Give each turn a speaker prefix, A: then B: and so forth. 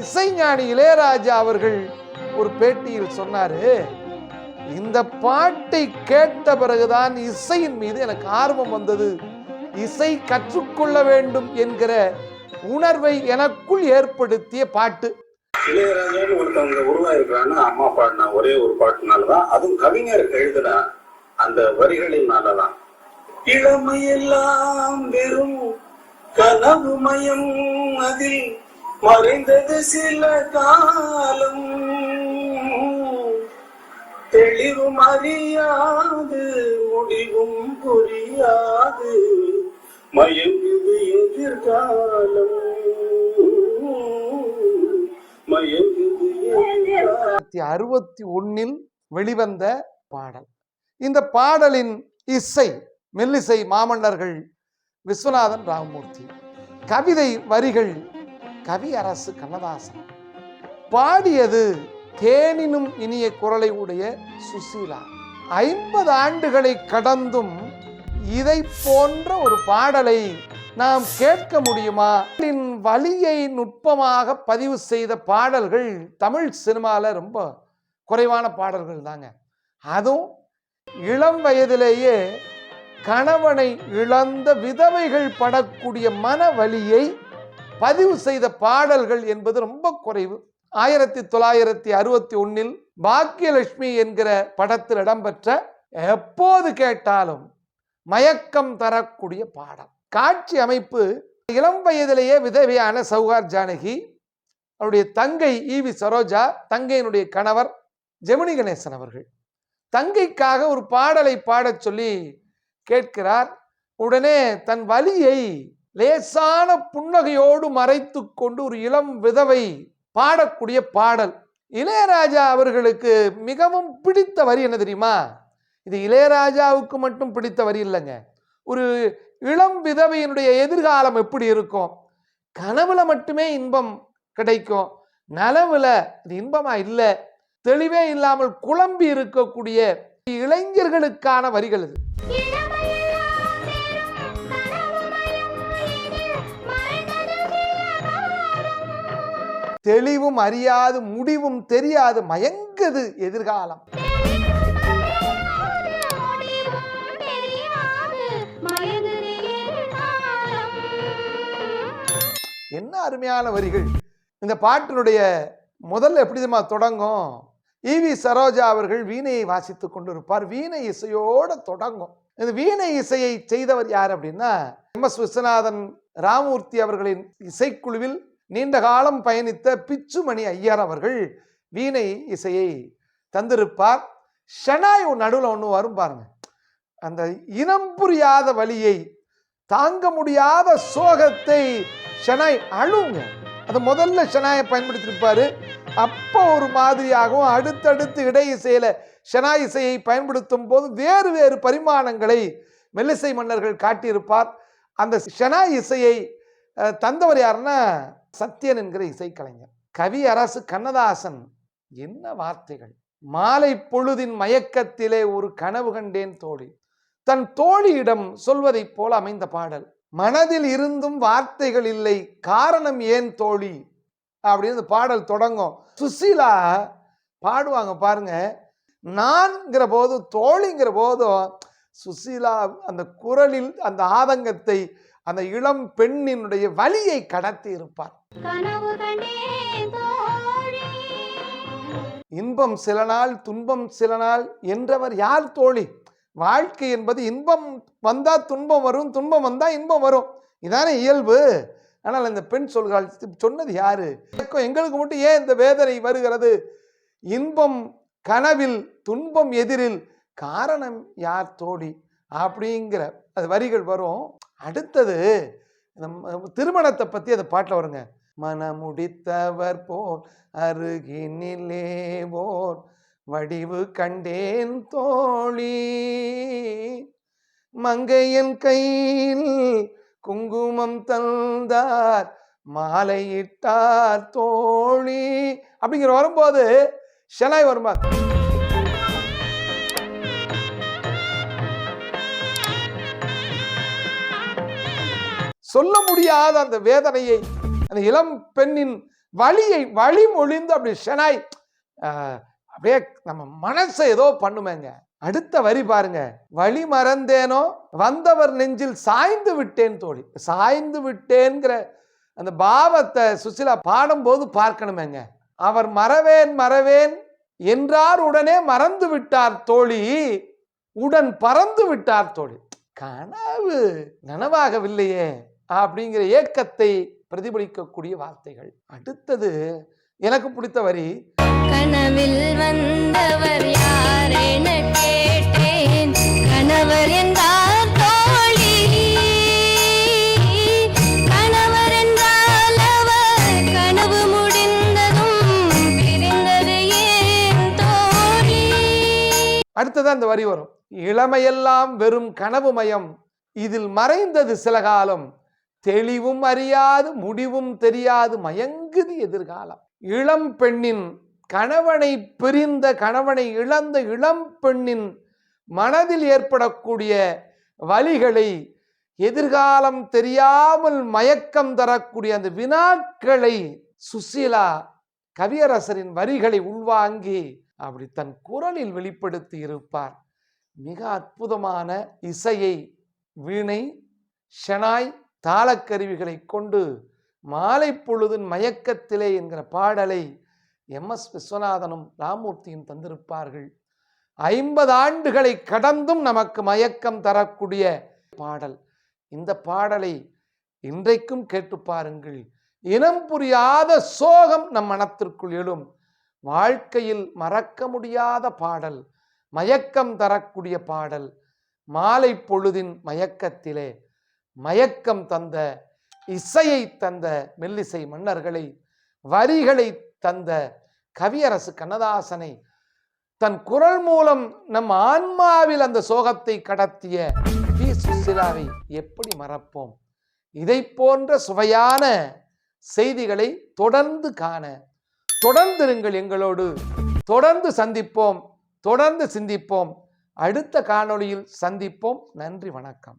A: இசைஞானி இளையராஜா அவர்கள் ஒரு பேட்டியில் சொன்னாரு இந்த பாட்டை கேட்ட பிறகுதான் இசையின் மீது எனக்கு ஆர்வம் வந்தது. இசை கற்றுக்கொள்ள வேண்டும் என்கிற உணர்வை எனக்குள் ஏற்படுத்திய பாட்டு.
B: இளையராஜான்னு ஒருத்தவங்க உருவாயிருக்கிறான்னா அம்மா பாடின ஒரே ஒரு பாட்டுனாலதான். அதுவும் கவிஞர் எழுதின அந்த வரிகளினாலதான் இளமையெல்லாம் வெறும் கனவுமயம் அதில் மறைந்தது சில காலம். தெளிவும் அறியாது முடிவும் புரியாது. மயங்குது எதிர்காலம். மயங்குது
A: அறுபத்தி ஒன்னில் வெளிவந்த பாடல். இந்த பாடலின் இசை மெல்லிசை மாமன்னர்கள் விஸ்வநாதன் ராமமூர்த்தி. கவிதை வரிகள் கவி அரசு கண்ணதாசன். பாடியது தேனினும் இனிய குரலை உடைய சுசீலா. ஐம்பது ஆண்டுகளை கடந்தும் இதை போன்ற ஒரு பாடலை நாம் கேட்க முடியுமா? வழியை நுட்பமாக பதிவு செய்த பாடல்கள் தமிழ் சினிமாவில் ரொம்ப குறைவான பாடல்கள் தாங்க. அதுவும் இளம் வயதிலேயே கணவனை இழந்த விதவைகள் படக்கூடிய மன வலியை பதிவு செய்த பாடல்கள் என்பது ரொம்ப குறைவு. ஆயிரத்தி தொள்ளாயிரத்தி அறுபத்தி ஒன்னில் பாக்கியலட்சுமி என்கிற படத்தில் இடம்பெற்ற எப்போது கேட்டாலும் மயக்கம் தரக்கூடிய பாடல். காட்சி அமைப்பு இளம் வயதிலேயே விதவையான சௌகார் ஜானகி அவருடைய தங்கை ஈவி சரோஜா தங்கையினுடைய கணவர் ஜெமினி கணேசன் அவர்கள். தங்கைக்காக ஒரு பாடலை பாடச் சொல்லி கேட்கிறார். உடனே தன் வலியை லேசான புன்னகையோடு மறைத்து கொண்டு ஒரு இளம் விதவை பாடக்கூடிய பாடல். இளையராஜா அவர்களுக்கு மிகவும் பிடித்த வரி என்ன தெரியுமா? இது இளையராஜாவுக்கு மட்டும் பிடித்த வரி இல்லைங்க. ஒரு இளம் விதவையினுடைய எதிர்காலம் எப்படி இருக்கும்? கனவுல மட்டுமே இன்பம் கிடைக்கும். நலவுல அது இன்பமா? இல்லை. தெளிவே இல்லாமல் குழம்பி இருக்கக்கூடிய இளைஞர்களுக்கான வரிகள் இது. தெளிவும் அறியாது முடிவும் தெரியாது மயங்குது எதிர்காலம். என்ன அருமையான வரிகள். இந்த பாட்டினுடைய முதல்ல எப்படி தெரியுமா தொடங்கும். வி சரோஜா அவர்கள் வீணையை வாசித்து கொண்டிருப்பார். வீணை இசையோட தொடங்கும். இந்த வீணை இசையை செய்தவர் யார் அப்படின்னா எம் எஸ் விஸ்வநாதன் ராமூர்த்தி அவர்களின் இசைக்குழுவில் நீண்ட காலம் பயணித்த பிச்சுமணி ஐயர் அவர்கள் வீணை இசையை தந்திருப்பார். ஷனாய் நடுவில் ஒன்று வரும் பாருங்க. அந்த இனம் புரியாத வழியை தாங்க முடியாத சோகத்தை ஷனாய் அழுங்க. அது முதல்ல ஷனாயை பயன்படுத்தியிருப்பாரு அப்போ ஒரு மாதிரியாகவும் அடுத்தடுத்து இடை இசையில ஷனாய் இசையை பயன்படுத்தும் போது வேறு வேறு பரிமாணங்களை மெல்லிசை மன்னர்கள் காட்டியிருப்பார். அந்த ஷனாய் இசையை தந்தவர் யாருன்னா சத்யன் என்கிற இசைக்கலைஞர். கவி அரசு கண்ணதாசன் என்ன வார்த்தைகள்? மாலை பொழுதின் மயக்கத்திலே ஒரு கனவு கண்டேன் தோழி. தன் தோழியிடம் சொல்வதைப் போல அமைந்த பாடல். மனதில் இருந்தும் வார்த்தைகள் இல்லை காரணம் ஏன் தோழி? அப்படின்னு பாடல் தொடங்கும். சுசீலா பாடுவாங்க பாருங்க நான்ங்கிற போது தோழிங்கிற போதும் சுசீலா அந்த குரலில் அந்த ஆதங்கத்தை அந்த இளம் பெண்ணினுடைய வலியை கடத்தி இருப்பார். இன்பம் சில நாள் துன்பம் சில நாள் என்றவர் யார் தோழி? வாழ்க்கை என்பது இன்பம் வந்தா துன்பம் வரும் துன்பம் வந்தா இன்பம் வரும். இதானே இயல்பு. ஆனால் அந்த பெண் சொல்கிறாள் சொன்னது யாரு? எங்களுக்கு மட்டும் ஏன் இந்த வேதனை வருகிறது? இன்பம் கனவில் துன்பம் எதிரில் காரணம் யார் தோழி? அப்படிங்கிற அது வரிகள் வரும். அடுத்தது நம்ம திருமணத்தை பற்றி அந்த பாட்டில் வருங்க. மனமுடித்தவர் போர் அருகினிலேவோர் வடிவு கண்டேன் தோழி. மங்கையன் கையில் குங்குமம் தந்தார் மாலையிட்டார் தோழி. அப்படிங்கிற வரும்போது ஷனாய் வருமா சொல்ல முடியாத அந்த வேதனையை அந்த இளம் பெண்ணின் வழியை வழிமொழிந்து அப்படி ஷெனாய் அப்படியே நம்ம மனசை ஏதோ பண்ணுமேங்க. அடுத்த வரி பாருங்க. வழி மறந்தேனோ வந்தவர் நெஞ்சில் சாய்ந்து விட்டேன் தோழி. சாய்ந்து விட்டேன்கிற அந்த பாவத்தை சுசிலா பாடும்போது பார்க்கணுமேங்க. அவர் மறவேன் மறவேன் என்றார் உடனே மறந்து விட்டார் தோழி. உடன் பறந்து விட்டார் தோழி. கனவு நனவாகவில்லையே. அப்படிங்கிற ஏக்கத்தை பிரதிபலிக்கக்கூடிய வார்த்தைகள். அடுத்தது எனக்கு பிடித்த வரி.
C: கனவில் வந்தவர் யார் என கேட்டேன். கணவர் என்றார் தோழி. கணவர் என்றால் அவர். கனவு முடிந்ததும் பிரிந்தது ஏன் தோழி?
A: அடுத்ததான் இந்த வரி வரும். இளமையெல்லாம் வெறும் கனவுமயம். இதில் மறைந்தது சில காலம். தெளிவும் அறியாது முடிவும் தெரியாது மயங்குது எதிர்காலம். இளம் பெண்ணின் கணவனை பிரிந்த கணவனை இழந்த இளம் பெண்ணின் மனதில் ஏற்படக்கூடிய வலிகளை எதிர்காலம் தெரியாமல் மயக்கம் தரக்கூடிய அந்த வினாக்களை சுசீலா கவியரசரின் வரிகளை உள்வாங்கி அப்படி தன் குரலில் வெளிப்படுத்தி இருப்பார். மிக அற்புதமான இசையை வீணை ஷெனாய் தாளக்கருவிகளை கொண்டு மாலை பொழுதின் மயக்கத்திலே என்கிற பாடலை எம். எஸ். விஸ்வநாதனும் ராமூர்த்தியும் தந்திருப்பார்கள். ஐம்பது ஆண்டுகளை கடந்தும் நமக்கு மயக்கம் தரக்கூடிய பாடல். இந்த பாடலை இன்றைக்கும் கேட்டு பாருங்கள். இனம் புரியாத சோகம் நம் மனத்திற்குள் எழும். வாழ்க்கையில் மறக்க முடியாத பாடல். மயக்கம் தரக்கூடிய பாடல். மாலை பொழுதின் மயக்கத்திலே மயக்கம் தந்த இசையை தந்த மெல்லிசை மன்னர்களை வரிகளை தந்த கவியரசு கண்ணதாசனை தன் குரல் மூலம் நம் ஆன்மாவில் அந்த சோகத்தை கடத்திய பி. சுசிலாவை எப்படி மறப்போம்? இதை போன்ற சுவையான செய்திகளை தொடர்ந்து காண தொடர்ந்திருங்கள் எங்களோடு. தொடர்ந்து சந்திப்போம் தொடர்ந்து சிந்திப்போம். அடுத்த காணொளியில் சந்திப்போம். நன்றி வணக்கம்.